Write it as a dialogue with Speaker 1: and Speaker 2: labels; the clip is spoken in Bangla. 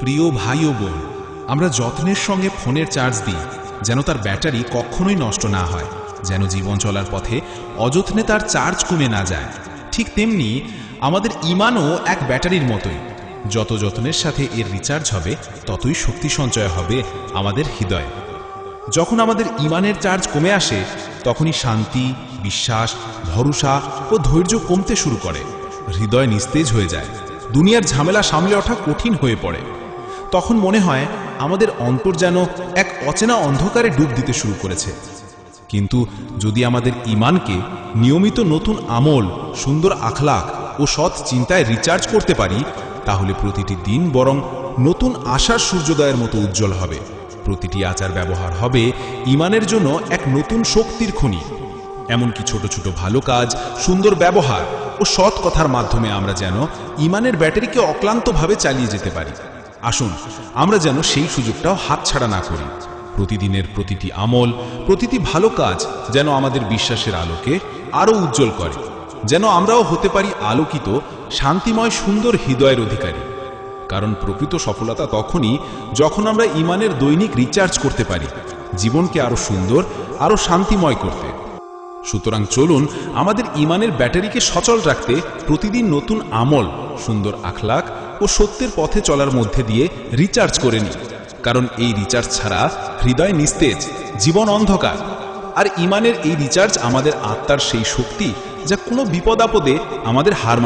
Speaker 1: প্রিয় ভাই ও বোন, আমরা যত্নের সঙ্গে ফোনের চার্জ দিই, যেন তার ব্যাটারি কখনোই নষ্ট না হয়, যেন জীবন চলার পথে অযত্নে তার চার্জ কমে না যায়। ঠিক তেমনি আমাদের ইমানও এক ব্যাটারির মতোই, যত যত্নের সাথে এর রিচার্জ হবে, ততই শক্তি সঞ্চয় হবে আমাদের হৃদয়ে। যখন আমাদের ইমানের চার্জ কমে আসে, তখনই শান্তি, বিশ্বাস, ভরসা ও ধৈর্য কমতে শুরু করে, হৃদয় নিস্তেজ হয়ে যায়, দুনিয়ার ঝামেলা সামলে ওঠা কঠিন হয়ে পড়ে। তখন মনে হয় আমাদের অন্তর যেন এক অচেনা অন্ধকারে ডুব দিতে শুরু করেছে। কিন্তু যদি আমাদের ইমানকে নিয়মিত নতুন আমল, সুন্দর আখলাক ও সৎ চিন্তায় রিচার্জ করতে পারি, তাহলে প্রতিটি দিন বরং নতুন আশার সূর্যোদয়ের মতো উজ্জ্বল হবে। প্রতিটি আচার ব্যবহার হবে ইমানের জন্য এক নতুন শক্তির খনি। এমনকি ছোট ছোট ভালো কাজ, সুন্দর ব্যবহার ও সৎ কথার মাধ্যমে আমরা যেন ইমানের ব্যাটারিকে অক্লান্তভাবে চালিয়ে যেতে পারি। আসুন, আমরা যেন সেই সুযোগটাও হাতছাড়া না করি। প্রতিদিনের প্রতিটি আমল, প্রতিটি ভালো কাজ যেন আমাদের বিশ্বাসের আলোকে আরও উজ্জ্বল করে, যেন আমরাও হতে পারি আলোকিত, শান্তিময়, সুন্দর হৃদয়ের অধিকারী। কারণ প্রকৃত সফলতা তখনই যখন আমরা ইমানের দৈনিক রিচার্জ করতে পারি, জীবনকে আরও সুন্দর আরও শান্তিময় করতে। সুতরাং চলুন আমাদের ইমানের ব্যাটারিকে সচল রাখতে প্রতিদিন নতুন আমল, সুন্দর আখলাক ও সত্যের পথে চলার মধ্যে দিয়ে রিচার্জ করে নিই। কারণ এই রিচার্জ ছাড়া হৃদয় নিস্তেজ, জীবন অন্ধকার। আর ইমানের এই রিচার্জ আমাদের আত্মার সেই শক্তি যা কোনো বিপদ আপদে আমাদের হার